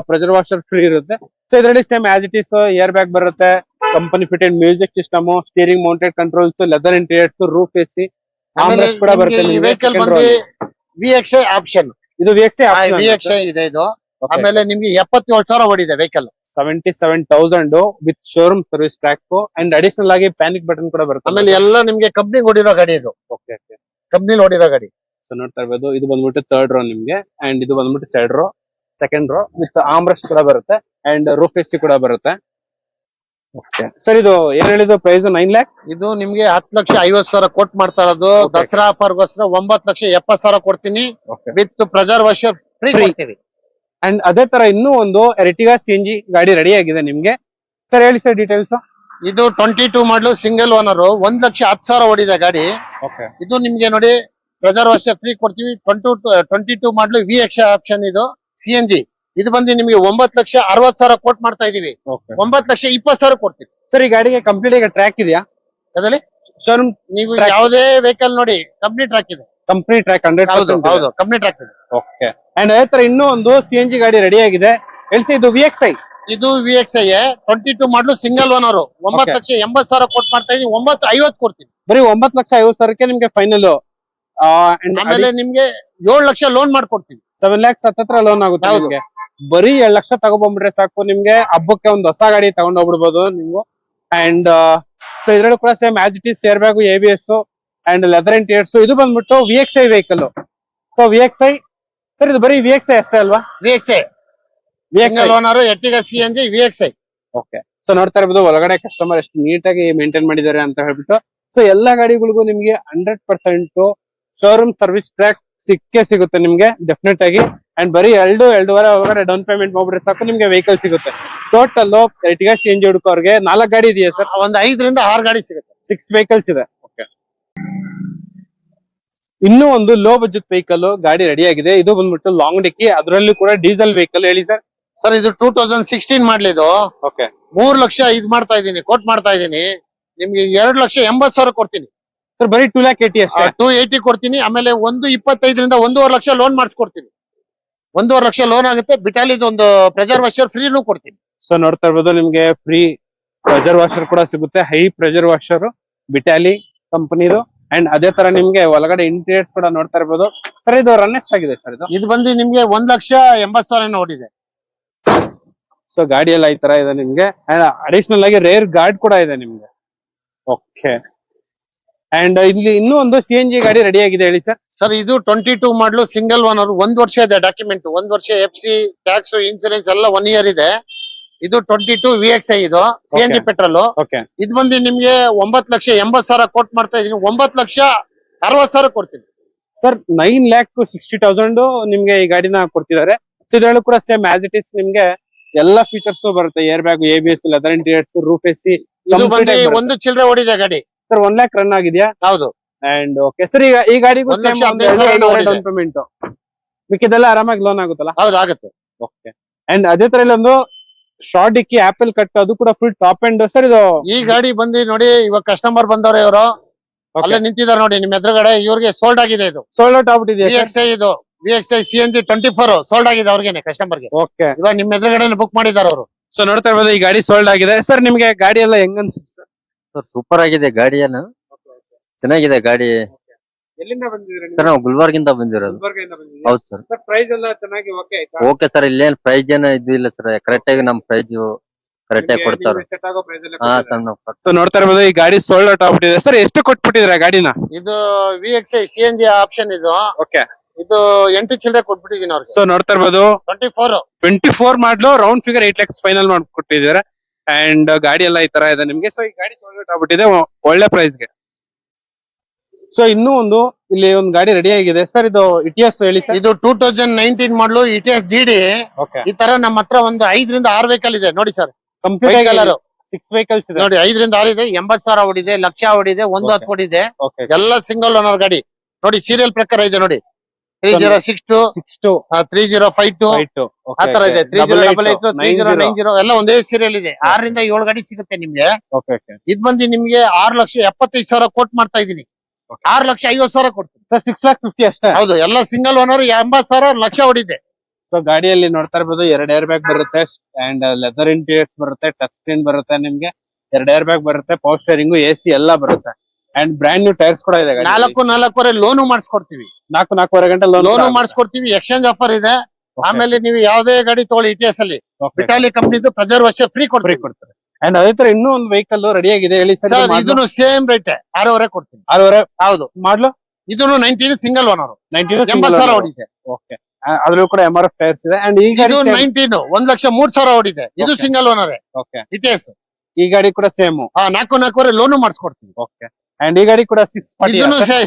ಪ್ರೆಸರ್ ವಾಷರ್ ಫ್ರೀ ಇರುತ್ತೆ. ಸೊ ಇದರಲ್ಲಿ same as it is air bag ಬರುತ್ತೆ. Company fitted music system steering mounted controls leather interiors roof AC armrest ಕೂಡ ಬರುತ್ತೆ ನಿಮ್ಗೆ ವೆಹಿಕಲ್ second ಬಂದು row ಅಲ್ಲಿ. ವಿ ಎಕ್ಸ್ ಐ ಆಪ್ಷನ್ ಇದು V X V X I ಇದೆ ಇದು. ಆಮೇಲೆ ನಿಮ್ಗೆ ಎಪ್ಪತ್ತೇಳು ಸಾವಿರ ಓಡಿದೆ vehicle seventy seven thousand with showroom service track and additional ಆಗಿ ಪ್ಯಾನಿಕ್ ಬಟನ್ ಕೂಡ ಬರುತ್ತೆ. ಆಮೇಲೆ ಎಲ್ಲ ನಿಮ್ಗೆ ಕಂಪ್ನಿ ಓಡಿರೋ ಗಾಡಿ ಇದು. ಓಕೆ ಓಕೆ ಕಂಪ್ನಿ ಓಡಿರೋ ಗಾಡಿ. ಸೊ ನೋಡ್ತಾ ಇರ್ಬೋದು. ಇದು ಬಂದ್ಬಿಟ್ಟು ಥರ್ಡ್ ರೋ ನಿಮ್ಗೆ. ಅಂಡ್ ಇದು ಬಂದ್ಬಿಟ್ಟು side row second row with armrest ಕೂಡ ಬರುತ್ತೆ. ಅಂಡ್ ರೂಫ್ ಎಸಿ ಕೂಡ ಬರುತ್ತೆ. ಸರ್ ಇದು ಏನ್ ಹೇಳಿದ್ರು ಪ್ರೈಸ್ ನೈನ್ ಲ್ಯಾಕ್ ಇದು ನಿಮ್ಗೆ ಹತ್ತು ಲಕ್ಷ ಐವತ್ ಸಾವಿರ ಕೋಟ್ ಮಾಡ್ತಾ ಇರೋದು. ದಸರಾ ಆಫರ್ಗೋಸ್ಕರ ಒಂಬತ್ ಲಕ್ಷ ಎಪ್ಪತ್ ಸಾವಿರ ಕೊಡ್ತೀನಿ. ವಿತ್ ಪ್ರಜರ್ ವರ್ಷ ಫ್ರೀ. ಕೊಡ್ತೀವಿ. ಅಂಡ್ ಅದೇ ತರ ಇನ್ನೂ ಒಂದು ಎರ್ಟಿಗಾ ಸಿ ಎನ್ ಜಿ ಗಾಡಿ ರೆಡಿ ಆಗಿದೆ ನಿಮ್ಗೆ. ಸರ್ ಹೇಳಿ ಸರ್ ಡೀಟೇಲ್ಸ್ ಇದು twenty two model single owner ಒಂದ್ ಲಕ್ಷ ಹತ್ತು ಸಾವಿರ ಓಡಿದೆ ಗಾಡಿ. ಇದು ನಿಮ್ಗೆ ನೋಡಿ ಪ್ರಜರ್ ವರ್ಷ ಫ್ರೀ ಕೊಡ್ತೀವಿ. Twenty twenty two model V X option ಇದು. ಸಿ ಎನ್ ಜಿ ಇದು ಬಂದು ನಿಮಗೆ ಒಂಬತ್ತು ಲಕ್ಷ ಅರವತ್ ಸಾವಿರ ಕೋಟ್ ಮಾಡ್ತಾ ಇದೀವಿ. ಒಂಬತ್ತು ಲಕ್ಷ ಇಪ್ಪತ್ ಸಾವಿರ ಕೊಡ್ತೀವಿ. ಸರ್ ಈ ಗಾಡಿಗೆ ಕಂಪ್ಲೀಟ್ ಈಗ ಟ್ರ್ಯಾಕ್ ಇದೆಯಾ? ಅದ್ರಲ್ಲಿ ಸರ್ ನೀವು. ಯಾವುದೇ ವೆಹಿಕಲ್ ನೋಡಿ ಕಂಪ್ನಿ ಟ್ರ್ಯಾಕ್ ಇದೆ. ಕಂಪ್ನಿ ಟ್ರ್ಯಾಕ್ ಹಂಡ್ರೆಡ್ ಹೌದು ಕಂಪ್ನಿ ಟ್ರ್ಯಾಕ್ ಇದೆ. ಓಕೆ ಅಂಡ್ ಅದೇ ತರ ಇನ್ನೂ ಒಂದು ಸಿ ಎನ್ ಜಿ ಗಾಡಿ ರೆಡಿ ಆಗಿದೆ. ಎಲ್ಸಿ ಇದು ವಿ ಎಕ್ಸ್ ಐ ಇದು V X I twenty two model single owner ಒಂಬತ್ತು Okay. ಲಕ್ಷ ಎಂಬತ್ ಸಾವಿರ ಕೋಟ್ ಮಾಡ್ತಾ ಇದೀವಿ ಒಂಬತ್ತು ಐವತ್ತು ಕೊಡ್ತೀನಿ ಬರೀ ಒಂಬತ್ತು ಲಕ್ಷ ಐವತ್ತು ಸಾವಿರಕ್ಕೆ ನಿಮ್ಗೆ ಫೈನಲ್ ಆಮೇಲೆ ನಿಮ್ಗೆ ಏಳು ಲಕ್ಷ ಲೋನ್ ಮಾಡ್ಕೊಡ್ತೀವಿ. ಸೆವೆನ್ ಲ್ಯಾಕ್ಸ್ ಹತ್ತತ್ರ ಲೋನ್ ಆಗುತ್ತೆ ಬರೀ ಎರಡ್ ಲಕ್ಷ ತಗೊಬಂದ್ಬಿಟ್ರೆ ಸಾಕು. ನಿಮ್ಗೆ ಹಬ್ಬಕ್ಕೆ ಒಂದು ಹೊಸ ಗಾಡಿ ತಗೊಂಡ್ ಹೋಗ್ಬಿಡ್ಬೋದು ನೀವು ಅಂಡ್ ಸೊ ಇದ್ರಲ್ಲಿ ಕೂಡ same as it is air bag A B S and leather interiors ಇದು ಬಂದ್ಬಿಟ್ಟು V X I vehicle so V X I sir ಇದು ಬರೀ ವಿ ಎಕ್ಸ್ ಐ ಅಷ್ಟೇ ಅಲ್ವಾ? V X I V X I owner Ertiga C N G V X I okay so ನೋಡ್ತಾ ಇರ್ಬೋದು ಒಳಗಡೆ customer ಎಷ್ಟು ನೀಟಾಗಿ ಮೇಂಟೈನ್ ಮಾಡಿದ್ದಾರೆ ಅಂತ ಹೇಳ್ಬಿಟ್ಟು. ಸೊ ಎಲ್ಲಾ ಗಾಡಿಗಳಿಗೂ ನಿಮ್ಗೆ hundred percent showroom service track ಸಿಕ್ಕೇ ಸಿಗುತ್ತೆ ನಿಮ್ಗೆ ಡೆಫಿನೆಟ್ ಆಗಿ. ಅಂಡ್ ಬರೀ ಎರಡು ಎರಡೂವರೆ ಒಳಗಡೆ ಡೌನ್ ಪೇಮೆಂಟ್ ಮಾಡ್ಬಿಟ್ರೆ ಸಾಕು ನಿಮ್ಗೆ ವೆಹಿಕಲ್ ಸಿಗುತ್ತೆ. ಟೋಟಲ್ ಎರ್ಟಿಗಾ ಚೇಂಜ್ ಎನ್ ಜಿ ಹುಡುಕೋರ್ಗೆ ನಾಲ್ಕು ಗಾಡಿ ಇದೆಯಾ ಸರ್ ಒಂದ್ ಐದರಿಂದ ಆರು ಗಾಡಿ ಸಿಗುತ್ತೆ. ಸಿಕ್ಸ್ ವೆಹಿಕಲ್ಸ್ ಇದೆ. ಓಕೆ ಇನ್ನು ಒಂದು ಲೋ ಬಜೆಟ್ ವೆಹಿಕಲ್ ಗಾಡಿ ರೆಡಿ ಆಗಿದೆ. ಇದು ಬಂದ್ಬಿಟ್ಟು ಲಾಂಗ್ ಡಿಕ್ಕಿ ಅದರಲ್ಲೂ ಕೂಡ ಡೀಸೆಲ್ ವೆಹಿಕಲ್ ಹೇಳಿ ಸರ್ ಸರ್ ಇದು ಟೂ ತೌಸಂಡ್ ಸಿಕ್ಸ್ಟೀನ್ ಮಾಡ್ಲಿದು ಓಕೆ ಮೂರ್ ಲಕ್ಷ ಇದು ಮಾಡ್ತಾ ಇದೀನಿ ಕೋಟ್ ಮಾಡ್ತಾ ಇದೀನಿ ನಿಮ್ಗೆ ಎರಡು ಲಕ್ಷ ಎಂಬತ್ ಸಾವಿರ ಕೊಡ್ತೀನಿ. ಸರ್ ಬರೀ ಟೂ ಲ್ಯಾಕ್ ಏಟಿ ಅಷ್ಟೇ. ಟೂ ಏಟಿ ಕೊಡ್ತೀನಿ ಆಮೇಲೆ ಒಂದು ಇಪ್ಪತ್ತೈದರಿಂದ ಒಂದೂವರೆ ಲಕ್ಷ ಲೋನ್ ಮಾಡಿಸ್ಕೊಡ್ತೀನಿ. ಒಂದೂವರೆ ಲಕ್ಷ ಲೋನ್ ಆಗುತ್ತೆ ಬಿಟಾಲಿದ್ ಒಂದು ಪ್ರೆಜರ್ ವಾಷರ್ ಫ್ರೀನೂ ಕೊಡ್ತೀನಿ. ಸೊ ನೋಡ್ತಾ ಇರ್ಬೋದು ನಿಮ್ಗೆ ಫ್ರೀ ಪ್ರೆಜರ್ ವಾಷರ್ ಕೂಡ ಸಿಗುತ್ತೆ. ಹೈ ಪ್ರೆಜರ್ ವಾಷರ್ ಬಿಟಾಲಿ ಕಂಪನಿದು ಅಂಡ್ ಅದೇ ತರ ನಿಮ್ಗೆ ಒಳಗಡೆ ಇಂಟೀರಿಯರ್ಸ್ ಕೂಡ ನೋಡ್ತಾ ಇರ್ಬೋದು. ಸರ್ ಇದು ರನ್ ಎಷ್ಟಾಗಿದೆ ಸರ್ ಇದು? ಇದು ಬಂದು ನಿಮ್ಗೆ ಒಂದ್ ಲಕ್ಷ ಎಂಬತ್ ಸಾವಿರ ನೋಡಿದೆ ಸೊ ಗಾಡಿಯೆಲ್ಲ ಈ ತರ ಇದೆ ನಿಮ್ಗೆ. ಅಂಡ್ ಅಡಿಷನಲ್ ಆಗಿ ರೇರ್ ಗಾರ್ಡ್ ಕೂಡ ಇದೆ ನಿಮ್ಗೆ. ಓಕೆ ಅಂಡ್ ಇಲ್ಲಿ ಇನ್ನೂ ಒಂದು ಸಿ ಎನ್ ಜಿ ಗಾಡಿ ರೆಡಿ ಆಗಿದೆ ಹೇಳಿ ಸರ್ ಸರ್ ಇದು twenty two model single owner ಒಂದ್ ವರ್ಷ ಇದೆ ಡಾಕ್ಯುಮೆಂಟ್ ಒಂದ್ ವರ್ಷ ಎಫ್ ಸಿ ಟ್ಯಾಕ್ಸ್ ಇನ್ಸೂರೆನ್ಸ್ ಎಲ್ಲ ಒನ್ ಇಯರ್ ಇದೆ. ಇದು twenty two V X I ಇದು C N G petrol okay ಇದು ಬಂದು ನಿಮ್ಗೆ ಒಂಬತ್ ಲಕ್ಷ ಎಂಬತ್ ಸಾವಿರ ಕೋಟ್ ಮಾಡ್ತಾ ಇದೀನಿ. ಒಂಬತ್ ಲಕ್ಷ ಅರವತ್ ಸಾವಿರ ಕೊಡ್ತೀನಿ. Sir nine lakh sixty thousand ನಿಮ್ಗೆ ಈ ಗಾಡಿನ ಕೊಡ್ತಿದ್ದಾರೆ. ಸೊ ಇದರಲ್ಲೂ ಕೂಡ ಸೇಮ್ ಆಸ್ ಇಟ್ ಇಸ್ ನಿಮ್ಗೆ ಎಲ್ಲಾ ಫೀಚರ್ಸ್ ಬರುತ್ತೆ. Air bag A B S leather interiors roof AC C ಒಂದು ಚಿಲ್ಲರೆ ಓಡಿದೆ ಗಾಡಿ. ಸರ್ ಒನ್ ಲ್ಯಾಕ್ ರನ್ ಆಗಿದೆಯಾ? ಹೌದು. ಅಂಡ್ ಓಕೆ ಸರ್ ಈಗ ಈ ಗಾಡಿಗೂ. ಡೌನ್ ಪೇಮೆಂಟ್ ಮಿಕ್ಕಿದೆಲ್ಲ ಆರಾಮಾಗಿ ಲೋನ್ ಆಗುತ್ತಲ್ಲ? ಹೌದು ಆಗುತ್ತೆ. ಓಕೆ ಅಂಡ್ ಅದೇ ತರ ಇಲ್ಲೊಂದು ಒಂದು ಶಾರ್ಟ್ ಡಿಕ್ಕಿ ಆಪಲ್ ಕಟ್ ಅದು ಕೂಡ ಫುಲ್ ಟಾಪ್ ಅಂಡ್ ಸರ್ ಇದು ಈ ಗಾಡಿ ಬಂದು ನೋಡಿ ಇವಾಗ ಕಸ್ಟಮರ್ ಬಂದವ್ರೆ ಇವರು. ಅಲ್ಲೇ ನಿಂತಿದ್ದಾರೆ ನೋಡಿ ನಿಮ್ ಎದುರುಗಡೆ ಇವ್ರಿಗೆ ಸೋಲ್ಡ್ ಆಗಿದೆ ಇದು. ಸೋಲ್ಡ್ ಔಟ್ ಇದೆ ಆಗ್ಬಿಟ್ಟಿದೆಯಾ ಎಕ್ಸ್ ಐ ಇದು. V X I C N G twenty four sold ಆಗಿದೆ ಅವ್ರಿಗೆ ಕಸ್ಟಮರ್ಗೆ ಓಕೆ ಇವಾಗ ನಿಮ್ ಎದುರುಗಡೆ ಬುಕ್ ಮಾಡಿದ್ದಾರೆ ಅವರು. ಸೊ ನೋಡ್ತಾ ಇರ್ಬೋದು ಈ ಗಾಡಿ ಸೋಲ್ಡ್ ಆಗಿದೆ. ಸರ್ ನಿಮ್ಗೆ ಗಾಡಿ ಎಲ್ಲ ಹೆಂಗ್ ಅನ್ಸುತ್ತೆ ಸರ್ ಸರ್ ಸೂಪರ್ ಆಗಿದೆ ಗಾಡಿ ಏನು ಚೆನ್ನಾಗಿದೆ ಗಾಡಿ. ಎಲ್ಲಿಂದ ಬಂದಿದ್ದೀರಾ ಸರ್ ನಾವು ಗುಲ್ಬರ್ಗಿಂದ ಬಂದಿರೋದು. ಬಂದಿದ್ದೀರಾ? ಹೌದು ಸರ್ ಸರ್ ಪ್ರೈಸ್ ಎಲ್ಲ ಚೆನ್ನಾಗಿ ಓಕೆ ಆಯ್ತಾ? ಓಕೆ ಸರ್ ಇಲ್ಲೇನ್ ಪ್ರೈಸ್ ಏನು ಇದು ಇಲ್ಲ ಸರ್ ಕರೆಕ್ಟ್ ಆಗಿ ನಮ್ ಪ್ರೈಸ್ ಕರೆಕ್ಟ್ ಆಗಿ ಕೊಡ್ತಾರೆ ಸೆಟ್ ಆಗೋ ಪ್ರೈಸ್ ಎಲ್ಲ ಹಾ ಸರ್ ನಾವು ಕೊಡ್ತೀವಿ. ನೋಡ್ತಾ ಇರ್ಬೋದು ಈ ಗಾಡಿ ಸೋಲ್ಡ್ ಔಟ್ ಆಗ್ಬಿಟ್ಟಿದೆ. ಸರ್ ಎಷ್ಟು ಕೊಟ್ಬಿಟ್ಟಿದ್ರ ಗಾಡಿನ? ಇದು V X I C N G option ಇದು. ಓಕೆ ಇದು ಎಂಟು ಚಿಲ್ಲರೆ ಕೊಟ್ಬಿಟ್ಟಿದೀನಿ ಅವ್ರಿಗೆ. ಸೊ ನೋಡ್ತಾ ಇರ್ಬೋದು twenty four twenty four ಮಾಡ್ಲು round figure eight lakhs final ಮಾಡ್ಕೊಟ್ಟಿದ್ದಾರೆ. And ಗಾಡಿ ಎಲ್ಲ ಈ ತರ ಇದೆ ನಿಮ್ಗೆ. ಸೊ ಈ ಗಾಡಿ ಸೋಲ್ಡ್ ಔಟ್ ಆಗ್ಬಿಟ್ಟಿದೆ ಒಳ್ಳೆ ಪ್ರೈಸ್ಗೆ. ಸೊ ಇನ್ನೂ ಒಂದು ಇಲ್ಲಿ ಒಂದು ಗಾಡಿ ರೆಡಿ ಆಗಿದೆ. ಸರ್ ಇದು ಇಟಿಎಸ್ ಹೇಳಿ ಸರ್ ಇದು ಟೂ ತೌಸಂಡ್ ನೈನ್ಟೀನ್ ಮಾಡಲು ಇಟಿಎಸ್ ಜಿ ಡಿ ಈ ತರ ನಮ್ಮ ಹತ್ರ ಒಂದು ಐದರಿಂದ ಆರು ವೆಹಿಕಲ್ ಇದೆ. ನೋಡಿ sir complete colour six vehicles ಇದೆ. ನೋಡಿ ಐದರಿಂದ ಆರು ಇದೆ. ಎಂಬತ್ ಸಾವಿರ ಓಡಿದೆ. ಲಕ್ಷ ಓಡಿದೆ. ಒಂದು. ಹತ್ತು ಓಡಿದೆ. ಎಲ್ಲ ಸಿಂಗಲ್ ಓನರ್ ಗಾಡಿ. ನೋಡಿ ಸೀರಿಯಲ್ ಪ್ರಕಾರ ಇದೆ ನೋಡಿ. Three zero six two six two three zero five two ಆ ತರ ಇದೆ. Three zero double eight three zero nine zero ಎಲ್ಲ ಒಂದೇ ಸೀರಿಯಲ್ ಇದೆ. ಆರರಿಂದ ಏಳು ಗಾಡಿ ಸಿಗುತ್ತೆ ನಿಮ್ಗೆ. ಓಕೆ ಓಕೆ ಇದ್ ಬಂದು ನಿಮ್ಗೆ ಆರು ಲಕ್ಷ ಎಪ್ಪತ್ತೈದು ಸಾವಿರ ಕೋಟ್ ಮಾಡ್ತಾ ಇದೀನಿ. ಆರು ಲಕ್ಷ ಐವತ್ತು ಸಾವಿರ ಕೊಡ್ತೀನಿ. ಸಿಕ್ಸ್ ಲ್ಯಾಕ್ ಫಿಫ್ಟಿ ಅಷ್ಟೇ? ಹೌದು ಎಲ್ಲ ಸಿಂಗಲ್ ಓನರ್ ಎಂಬತ್ ಸಾವಿರ ಲಕ್ಷ ಹೊಡಿದೆ. ಸೊ ಗಾಡಿಯಲ್ಲಿ ನೋಡ್ತಾ ಇರ್ಬೋದು ಎರಡು ಏರ್ ಬ್ಯಾಗ್ ಬರುತ್ತೆ ಅಂಡ್ ಲೆದರ್ ಇಂಟೀರಿಯರ್ಸ್ ಬರುತ್ತೆ ಟಚ್ ಸ್ಕ್ರೀನ್ ಬರುತ್ತೆ ನಿಮ್ಗೆ. ಎರಡು ಏರ್ ಬ್ಯಾಗ್ ಬರುತ್ತೆ ಪವರ್ ಸ್ಟೇರಿಂಗು ಎ ಸಿ ಎಲ್ಲ ಬರುತ್ತೆ. ಅಂಡ್ ಬ್ರಾಂಡ್ ನ್ಯೂ ಟೈರ್ಸ್ ಕೂಡ ಇದೆ. ನಾಲ್ಕು ನಾಲ್ಕೂವರೆ ಲೋನು ಮಾಡಿಸ್ಕೊಡ್ತೀವಿ. ನಾಲ್ಕು ನಾಲ್ಕೂವರೆ ಗಂಟೆ ಲೋನ್ ಲೋನು ಮಾಡಿಸ್ಕೊಡ್ತೀವಿ ಎಕ್ಸ್ಚೇಂಜ್ ಆಫರ್ ಇದೆ. ಆಮೇಲೆ ನೀವು ಯಾವ್ದೇ ಗಾಡಿ ತಗೊಳ್ಳಿ ಇಟಿಎಸ್ ಅಲ್ಲಿ. ಇಟಾಲಿ ಕಂಪ್ನಿದು ಪ್ರೆಸರ್ ವರ್ಷ ಫ್ರೀ ಕೊಡ್ತೀವಿ. ಕೊಡ್ತಾರೆ. ಅಂಡ್ ಅದೇ ತರ ಇನ್ನೂ ಒಂದು ವೆಹಿಕಲ್ ರೆಡಿ ಆಗಿದೆ. ಹೇಳಿ ಸರ್ ಇದನ್ನು ಸೇಮ್ ರೇಟ್ ಆರೂವರೆ ಕೊಡ್ತೀನಿ ಆರೂವರೆ? ಹೌದು. ಮಾಡ್ಲು? ಇದನ್ನು ನೈನ್ಟೀನ್ ಸಿಂಗಲ್ ಓನರ್ ನೈನ್ಟೀನ್ ಎಂಬತ್ ಸಾವಿರ ಓಡಿದೆ. ಓಕೆ ಅದ್ರಲ್ಲೂ ಕೂಡ ಎಂ ಆರ್ ಎಫ್ ಟೈರ್ಸ್ ಇದೆ. ಅಂಡ್ ಈ ಗಾಡಿ ಇದು ನೈನ್ಟೀನ್ ಒಂದ್ ಲಕ್ಷ ಮೂರ್ ಸಾವಿರ ಓಡಿದೆ. ಇದು. ಸಿಂಗಲ್ ಓನರ್ ಓಕೆ ಇಟಿಎಸ್ ಈ ಗಾಡಿ ಕೂಡ ಸೇಮ್ ನಾಲ್ಕು ನಾಲ್ಕೂವರೆ ಲೋನು ಮಾಡಿಸ್ಕೊಡ್ತೀವಿ. ಓಕೆ ಅಂಡ್ ಈ ಗಾಡಿ ಕೂಡ ಸಿಕ್ಸ್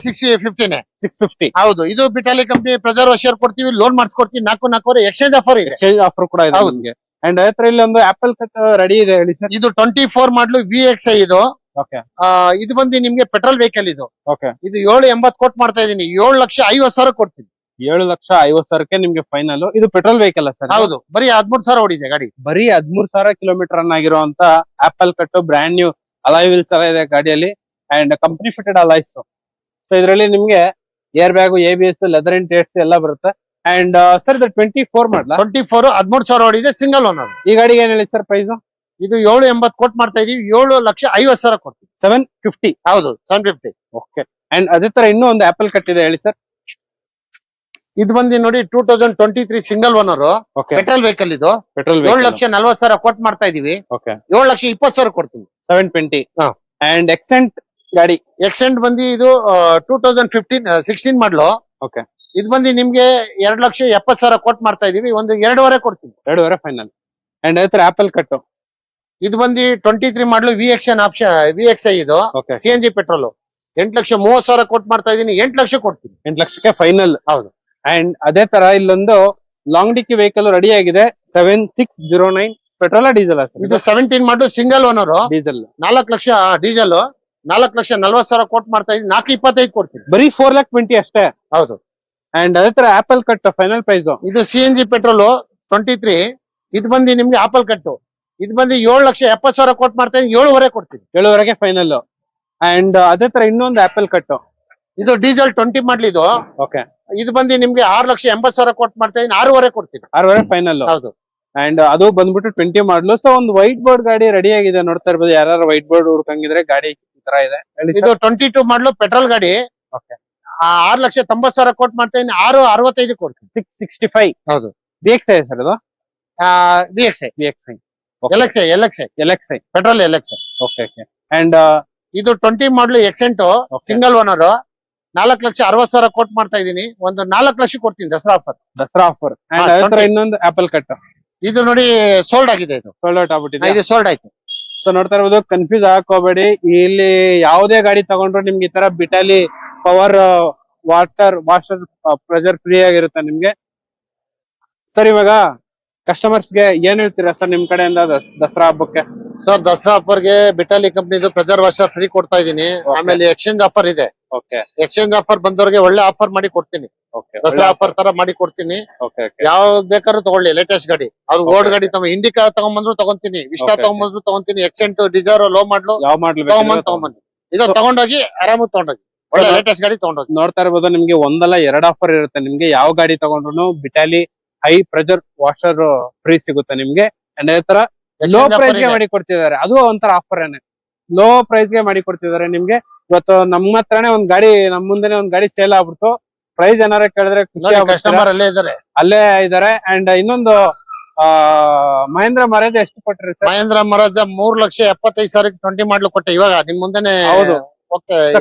ಸಿಕ್ಸ್ ಫಿಫ್ಟಿನೇ ಸಿಕ್ಸ್ ಫಿಫ್ಟಿ ಹೌದು ಇದು ಬಿಟಾಲಿ ಕಂಪ್ನಿ ಪ್ರೆಸರ್ವ್ ಶೇರ್ ಕೊಡ್ತೀವಿ ಲೋನ್ ಮಾಡಿಸ್ಕೊಡ್ತೀವಿ ನಾಲ್ಕು ನಾಲ್ಕೂವರೆ ಎಕ್ಸ್ಚೇಂಜ್ ಆಫರ್ ಇದೆ. ಎಕ್ಸ್ಚೇಂಜ್ ಆಫರ್ ಕೂಡ ಇದೆ ಹೌದು. ನಿಮ್ಗೆ. ಅಂಡ್ ಅದೇ ತರ ಇಲ್ಲಿ ಒಂದು ಆಪಲ್ ಕಟ್ ರೆಡಿ ಇದೆ ಹೇಳಿ ಸರ್ ಇದು ಟ್ವೆಂಟಿ ಫೋರ್ ಮಾಡ್ಲು ವಿ ಎಕ್ಸ್ ಐ ಇದು. ಓಕೆ ಆ, ಇದು ಬಂದು ನಿಮ್ಗೆ ಪೆಟ್ರೋಲ್ ವೆಹಿಕಲ್ ಇದು. ಓಕೆ ಇದು ಏಳು ಎಂಬತ್ ಕೋಟ್ ಮಾಡ್ತಾ ಇದೀನಿ ಏಳು ಲಕ್ಷ ಐವತ್ ಸಾವಿರ ಕೊಡ್ತೀನಿ. ಏಳು ಲಕ್ಷ ಐವತ್ ಸಾವಿರಕ್ಕೆ ನಿಮ್ಗೆ ಫೈನಲ್ ಇದು ಪೆಟ್ರೋಲ್ ವೆಹಿಕಲ್ ಸರ್ ಹೌದು. ಬರೀ ಹದ್ಮೂರು ಸಾವಿರ ಹೊಡಿದೆ ಗಾಡಿ. ಬರೀ ಹದ್ಮೂರ್ ಸಾವಿರ ಕಿಲೋಮೀಟರ್ ರನ್ ಆಗಿರುವಂತ apple cut brand new alloy wheels ಎಲ್ಲ ಇದೆ ಗಾಡಿಯಲ್ಲಿ. And company fitted alloys so ಇದರಲ್ಲಿ ನಿಮ್ಗೆ air bag A B S leather ಇಂಟೇಟ್ಸ್ ಎಲ್ಲ ಬರುತ್ತೆ. ಅಂಡ್ ಸರ್ ಇದು ಟ್ವೆಂಟಿ ಫೋರ್ ಮಾಡಲ? ಟ್ವೆಂಟಿ ಫೋರ್ ಹದಿಮೂರು ಸಾವಿರ ಹೊಡಿದೆ ಸಿಂಗಲ್ ಓನರ್ ಈ ಗಾಡಿಗೆ ಏನ್ ಹೇಳಿ ಸರ್ ಪ್ರೈಸ್ ಇದು ಏಳು ಎಂಬತ್ ಕೋಟ್ ಮಾಡ್ತಾ ಇದೀವಿ ಏಳು ಲಕ್ಷ ಐವತ್ತು ಸಾವಿರ ಕೊಡ್ತೀವಿ. ಸೆವೆನ್ ಫಿಫ್ಟಿ ಹೌದು ಸೆವೆನ್ ಫಿಫ್ಟಿ ಓಕೆ ಅಂಡ್ ಅದೇ ತರ ಇನ್ನೂ ಒಂದು ಆಪಲ್ ಕಟ್ಟಿದೆ ಹೇಳಿ ಸರ್ ಇದು ಬಂದು ನೋಡಿ two thousand twenty three single owner petrol vehicle ಇದು. ಪೆಟ್ರೋಲ್ ಏಳು ಲಕ್ಷ ನಲ್ವತ್ ಸಾವಿರ ಕೋಟ್ ಮಾಡ್ತಾ ಇದೀವಿ. ಏಳು ಲಕ್ಷ ಇಪ್ಪತ್ತು ಸಾವಿರ ಕೊಡ್ತೀನಿ. Seven twenty. ಅಂಡ್ ಎಕ್ಸೆಂಟ್ ಗಾಡಿ. ಎಕ್ಸೆಂಟ್ ಬಂದು ಇದು two thousand fifteen sixteen ಮಾಡ್ಲು. Okay. ಇದು ಬಂದು ನಿಮ್ಗೆ ಎರಡ್ ಲಕ್ಷ ಎಪ್ಪತ್ ಸಾವಿರ ಕೋಟ್ ಮಾಡ್ತಾ ಇದೀವಿ. ಒಂದು ಎರಡೂವರೆ ಕೊಡ್ತೀನಿ. ಎರಡೂವರೆ ಫೈನಲ್ ಅಂಡ್ ಅದೇ ತರ ಆಪಲ್ ಕಟ್ಟು ಇದು ಬಂದು twenty three ಮಾಡ್ಲು V X option V X I ಇದು. Okay. C N G petrol ಎಂಟ್ ಲಕ್ಷ ಮೂವತ್ ಸಾವಿರ ಕೋಟ್ ಮಾಡ್ತಾ ಇದೀನಿ. ಎಂಟ್ ಲಕ್ಷ ಕೊಡ್ತೀನಿ. ಎಂಟು ಲಕ್ಷಕ್ಕೆ ಫೈನಲ್ ಹೌದು. ಅಂಡ್ ಅದೇ ತರ ಇಲ್ಲೊಂದು ಲಾಂಗ್ ಡಿಕ್ಕಿ ವೆಹಿಕಲ್ ರೆಡಿ ಆಗಿದೆ. Seven six zero nine petrol diesel ಇದು ಸೆವೆಂಟೀನ್ ಮಾಡ್ಲು ಸಿಂಗಲ್ ಓನರ್ ಡೀಸೆಲ್ ನಾಲ್ಕು ಲಕ್ಷ ಡೀಸೆಲ್ ನಾಲ್ಕು ಲಕ್ಷ ನಲ್ವತ್ ಸಾವಿರ ಕೋಟ್ ಮಾಡ್ತಾ ಇದ್ದೀನಿ. ನಾಲ್ಕು ಇಪ್ಪತ್ತೈದು ಕೊಡ್ತೀನಿ. ಬರೀ ಫೋರ್ ಲ್ಯಾಕ್ ಟ್ವೆಂಟಿ ಅಷ್ಟೇ? ಹೌದು. ಅಂಡ್ ಅದೇ ತರ ಆಪಲ್ ಕಟ್ ಫೈನಲ್ ಪ್ರೈಸ್ ಇದು C N G petrol twenty three ಇದು ಬಂದು ನಿಮ್ಗೆ ಆಪಲ್ ಕಟ್ಟು ಇದು ಬಂದು ಏಳು ಲಕ್ಷ ಎಪ್ಪತ್ ಸಾವಿರ ಕೋಟ್ ಮಾಡ್ತಾ ಇದ್ದೀನಿ. ಏಳುವರೆ ಕೊಡ್ತೀನಿ. ಏಳುವರೆಗೆ ಫೈನಲ್ ಅಂಡ್ ಅದೇ ತರ ಇನ್ನೊಂದು ಆಪಲ್ ಕಟ್ ಇದು ಡೀಸೆಲ್ ಟ್ವೆಂಟಿ ಮಾಡ್ಲಿದು ಓಕೆ ಇದು ಬಂದು ನಿಮ್ಗೆ ಆರು ಲಕ್ಷ ಎಂಬತ್ ಸಾವಿರ ಕೋಟ್ ಮಾಡ್ತಾ ಇದ್ದೀನಿ. ಆರೂವರೆ ಕೊಡ್ತೀನಿ. ಆರೂವರೆ ಫೈನಲ್ ಹೌದು. ಅಂಡ್ ಅದು ಬಂದ್ಬಿಟ್ಟು ಟ್ವೆಂಟಿ ಮಾಡ್ಲು ಸೊ ಒಂದು ವೈಟ್ ಬೋರ್ಡ್ ಗಾಡಿ ರೆಡಿ ಆಗಿದೆ. ನೋಡ್ತಾ ಇರ್ಬೋದು. ಯಾರು ವೈಟ್ ಬೋರ್ಡ್ ಹುಡ್ಕಂಗಿದ್ರೆ ಗಾಡಿ ತರ ಇದೆ. ಹೇಳಿ ಇದು ಟ್ವೆಂಟಿ ಟೂ ಮಾಡ್ಲು ಪೆಟ್ರೋಲ್ ಗಾಡಿ. ಓಕೆ ಆರು ಲಕ್ಷ ತೊಂಬತ್ ಸಾವಿರ ಕೋಟ್ ಮಾಡ್ತಾ ಇದೀನಿ ಆರು ಅರವತ್ತೈದು ಕೊಡ್ತೀನಿ. ಸಿಕ್ಸ್ ಸಿಕ್ಸ್ಟಿ ಫೈವ್ ಹೌದು. ಬಿ ಎಕ್ಸ್ ಐ ಸರ್ ಅದು B X I B X I L X I L X I L X I petrol L X I okay okay and ಇದು twenty model Xcent single owner ನಾಲ್ಕು ಲಕ್ಷ ಅರವತ್ ಸಾವಿರ quote ಮಾಡ್ತಾ ಇದೀನಿ ಒಂದು ನಾಲ್ಕು ಲಕ್ಷ ಕೊಡ್ತೀನಿ Dasara offer Dasara offer and ಹಾ, ಅದೇ ತರ 20. ಇನ್ನೊಂದು ಆಪಲ್ ಕಟ್ ಇದು ನೋಡಿ ಸೋಲ್ಡ್ ಆಗಿದೆ ಇದು. ಸೋಲ್ಡ್ ಔಟ್ ಆಗ್ಬಿಟ್ಟಿದೆ ಇದು ಸೋಲ್ಡ್ ಆಯ್ತು. ಸೊ ನೋಡ್ತಾ ಇರ್ಬೋದು ಕನ್ಫ್ಯೂಸ್ ಹಾಕೋಬೇಡಿ ಇಲ್ಲಿ ಯಾವುದೇ ಗಾಡಿ ತಗೊಂಡ್ರು ನಿಮ್ಗೆ ಈ ತರ ಬಿಟಾಲಿ power water washer pressure free ಆಗಿರುತ್ತೆ ನಿಮ್ಗೆ. ಸರ್ ಇವಾಗ ಕಸ್ಟಮರ್ಸ್ಗೆ ಏನ್ ಹೇಳ್ತೀರಾ ಸರ್ ನಿಮ್ ಕಡೆಯಿಂದ ದಸ್- ದಸರಾ ಹಬ್ಬಕ್ಕೆ? ಸರ್ ದಸರಾ ಆಫರ್ಗೆ ಬಿಟಾಲಿ ಕಂಪ್ನಿದು ಪ್ರೆಜರ್ ವಾಷರ್ ಫ್ರೀ ಕೊಡ್ತಾ ಇದೀನಿ ಆಮೇಲೆ ಎಕ್ಸ್ಚೇಂಜ್ ಆಫರ್ ಇದೆ. ಓಕೆ ಎಕ್ಸ್ಚೇಂಜ್ ಆಫರ್ ಬಂದವ್ರಿಗೆ ಒಳ್ಳೆ ಆಫರ್ ಮಾಡಿ ಕೊಡ್ತೀನಿ. ದಸರಾ ಆಫರ್ ತರ ಮಾಡಿ ಕೊಡ್ತೀನಿ. ಓಕೆ ಯಾವ್ದು ಬೇಕಾದ್ರೂ ತಗೊಳ್ಳಿ ಲೇಟೆಸ್ಟ್ ಗಾಡಿ. ಅದು ಓಲ್ಡ್ ಗಾಡಿ ತಮ್ಮ ಇಂಡಿಕಾ ತಗೊಂಬಂದ್ರು ತಗೊಂತೀನಿ ವಿಸ್ಟಾ. ತಗೊಂಬಂದ್ರು ತಗೊಂತೀನಿ ಎಕ್ಸೆಂಟ್ ಡಿಸೈರ್ ಲೋ ಮಾಡ್ಲು ಯಾವ ಮಾಡ್ಲಿ ತಗೊಂಬಂದ್ ತಗೊಂಬಂದು ಇದು ತಗೊಂಡೋಗಿ ಹೋಗಿ ತಗೊಂಡೋಗಿ. ಒಳ್ಳೆ ಲೇಟೆಸ್ಟ್ ಗಾಡಿ ತಗೊಂಡೋಗಿ. ನೋಡ್ತಾ ಇರ್ಬೋದು ನಿಮ್ಗೆ ಒಂದಲ್ಲ ಎರಡ್ ಆಫರ್ ಇರುತ್ತೆ. ನಿಮ್ಗೆ ಯಾವ ಗಾಡಿ ತಗೊಂಡ್ರು ಬಿಟಾಲಿ ಹೈ ಪ್ರೆಜರ್ ವಾಷರ್ ಫ್ರೀ ಸಿಗುತ್ತೆ ನಿಮ್ಗೆ. ಅಂಡ್ ಅದೇ ತರ ಲೋ ಪ್ರೈಸ್ಗೆ ಮಾಡಿ ಕೊಡ್ತಿದ್ದಾರೆ. ಅದು ಒಂಥರ ಆಫರ್ ಏನೆ. ಲೋ ಪ್ರೈಸ್ಗೆ ಮಾಡಿ ಕೊಡ್ತಿದ್ದಾರೆ ನಿಮ್ಗೆ. ಇವತ್ತು ನಮ್ಮ ಹತ್ರನೇ ಒಂದ್ ಗಾಡಿ ನಮ್ ಮುಂದೆನೆ ಒಂದ್ ಗಾಡಿ ಸೇಲ್ ಆಗ್ಬಿಡ್ತು. ಪ್ರೈಸ್ ಏನಾರ ಕೇಳಿದ್ರೆ ಖುಷಿ ಕಸ್ಟಮರ್ ಅಲ್ಲೇ ಇದಾರೆ ಅಲ್ಲೇ ಇದಾರೆ ಅಂಡ್ ಇನ್ನೊಂದು ಆ ಮಹೇಂದ್ರ ಮಹಾರಾಜ ಎಷ್ಟು ಕೊಟ್ರಿ ಸರ್? ಮಹೇಂದ್ರ ಮಹಾರಾಜ ಮೂರ್ ಲಕ್ಷ ಎಪ್ಪತ್ತೈದು ಸಾವಿರ ಟ್ವೆಂಟಿ ಮಾಡ್ಲು ಕೊಟ್ಟೆ. ಇವಾಗ ನಿಮ್ ಮುಂದೆನೆ ಹೌದು.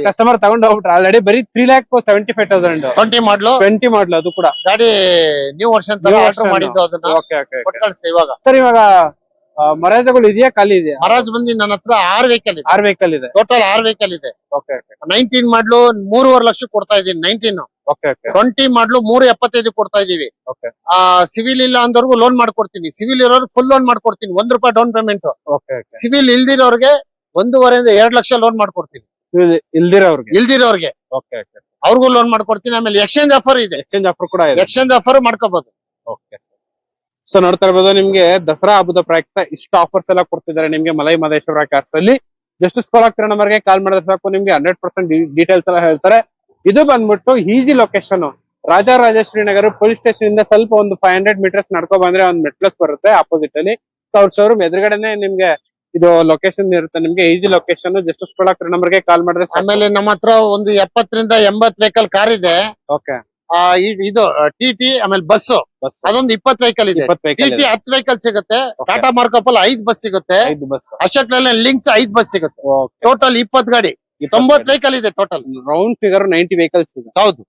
ಕಸ್ಟಮರ್ ತಗೊಂಡ್ ಹೋಗ್ಬಿಟ್ರೆ ಆಲ್ರೆಡಿ ಬರೀ three lakh seventy five thousand twenty ಮಾಡ್ಲು? Twenty ಮಾಡ್ಲು ಅದು ಕೂಡ. ಗಾಡಿ ನ್ಯೂ ವರ್ಷ ಆರ್ಡರ್. ಮಾಡಿದ್ದು ಅದನ್ನ ಇವಾಗ. ಸರ್ ಇವಾಗ ಮರಾಜಗಳು ಇದೆಯಾ? ಖಾಲಿ ಇದೆಯಾ? ಮಹಾರಾಜ್ ಬಂದಿ ನನ್ನ ಹತ್ರ ಆರ್ ವೆಹಿಕಲ್ ಇದೆ. ಆರ್ ವೆಹಿಕಲ್ ಇದೆ. ಟೋಟಲ್ ಆರ್ ವೆಹಿಕಲ್ ಇದೆ. ನೈನ್ಟೀನ್ ಮಾಡ್ಲು ಮೂರುವರೆ ಲಕ್ಷ ಕೊಡ್ತಾ ಇದೀನಿ ನೈನ್ಟೀನ್ ಟ್ವೆಂಟಿ ಮಾಡ್ಲು ಮೂರು ಎಪ್ಪತ್ತೈದು ಕೊಡ್ತಾ ಇದೀವಿ ಸಿವಿಲ್ ಇಲ್ಲ ಅಂದವ್ರಿಗೂ ಲೋನ್ ಮಾಡ್ಕೊಡ್ತೀನಿ. ಸಿವಿಲ್ ಇರೋರು ಫುಲ್ ಲೋನ್ ಮಾಡ್ಕೊಡ್ತೀನಿ. ಒಂದ್ ರೂಪಾಯಿ ಡೌನ್ ಪೇಮೆಂಟ್ ಸಿವಿಲ್ ಇಲ್ದಿರೋರ್ಗೆ ಒಂದೂವರೆಯಿಂದ ಎರಡ್ ಲಕ್ಷ ಲೋನ್ ಮಾಡ್ಕೊಡ್ತೀನಿ. ಇಲ್ದಿರೋರ್ಗೆ? ಇಲ್ದಿರೋರ್ಗೆ. ಅವ್ರಿಗೂ ಲೋನ್ ಮಾಡ್ಕೊಡ್ತೀನಿ. ಆಮೇಲೆ ಎಕ್ಸ್ಚೇಂಜ್ ಆಫರ್ ಇದೆ. ಎಕ್ಸ್ಚೇಂಜ್ ಆಫರ್ ಕೂಡ ಇದೆ. ಎಕ್ಸ್ಚೇಂಜ್ ಆಫರ್ ಮಾಡ್ಕೋಬಹುದು ಓಕೆ ಸೊ ನೋಡ್ತಾ ಇರ್ಬೋದು ನಿಮ್ಗೆ ದಸರಾ ಹಬ್ಬದ ಪ್ರಯುಕ್ತ ಇಷ್ಟು ಆಫರ್ಸ್ ಎಲ್ಲ ಕೊಡ್ತಿದ್ದಾರೆ ನಿಮ್ಗೆ ಮಲೈ ಮಹದೇಶ್ವರ ಕಾರ್ಸ್ ಅಲ್ಲಿ. ಜಸ್ಟ್ ಸ್ಕಾಲ್ ಆಗ್ತಿರೋ ನಂಬರ್ಗೆ ಕಾಲ್ ಮಾಡಿದ್ರೆ ಸಾಕು. ನಿಮ್ಗೆ ಹಂಡ್ರೆಡ್ ಪರ್ಸೆಂಟ್ ಡೀಟೇಲ್ಸ್ ಎಲ್ಲ ಹೇಳ್ತಾರೆ. ಇದು ಬಂದ್ಬಿಟ್ಟು easy location. Rajarajeshwari Nagar police station ಇಂದ ಸ್ವಲ್ಪ ಒಂದು ಫೈವ್ ಹಂಡ್ರೆಡ್ ಮೀಟರ್ಸ್ ನಡ್ಕೊ ಬಂದ್ರೆ ಒಂದು ಮೆಟ್ಲಸ್ ಬರುತ್ತೆ ಅಪೋಸಿಟ್ ಅಲ್ಲಿ. ಅವ್ರ ಶೋರೂಮ್ ಎದುರುಗಡೆನೆ ನಿಮ್ಗೆ ಇದು ಲೊಕೇಶನ್ ಇರುತ್ತೆ. ನಿಮ್ಗೆ ಈಸಿ ಲೊಕೇಶನ್ ಜಸ್ಟ್ ಸ್ಕಾಲ್ ನಂಬರ್ಗೆ ಕಾಲ್ ಮಾಡಿದ್ರೆ ಆಮೇಲೆ ನಮ್ಮ ಹತ್ರ ಒಂದು ಎಪ್ಪತ್ತರಿಂದ ಎಂಬತ್ ವೆಹಿಕಲ್ ಕಾರ್ ಇದೆ. ಓಕೆ ಆ, ಇದು ಟಿ ಟಿ ಆಮೇಲೆ ಬಸ್ ಬಸ್ ಅದೊಂದು ಇಪ್ಪತ್ ವೆಹಿಕಲ್ ಇದೆ. ಟಿ ಟಿ ಹತ್ತು ವೆಹಿಕಲ್ ಸಿಗುತ್ತೆ. ಟಾಟಾ ಮಾರ್ಕಪ್ ಅಲ್ಲಿ ಐದ್ ಬಸ್ ಸಿಗುತ್ತೆ. ಐದು ಬಸ್ ಅಶೋಕ್ ಲೇಲ್ಯಾಂಡ್ ಲಿಂಕ್ಸ್ ಐದ್ ಬಸ್ ಸಿಗುತ್ತೆ. ಟೋಟಲ್ ಇಪ್ಪತ್ ಗಾಡಿ. ತೊಂಬತ್ ವೆಹಿಕಲ್ ಇದೆ total round figure ninety vehicles ಇದೆ. ಹೌದು.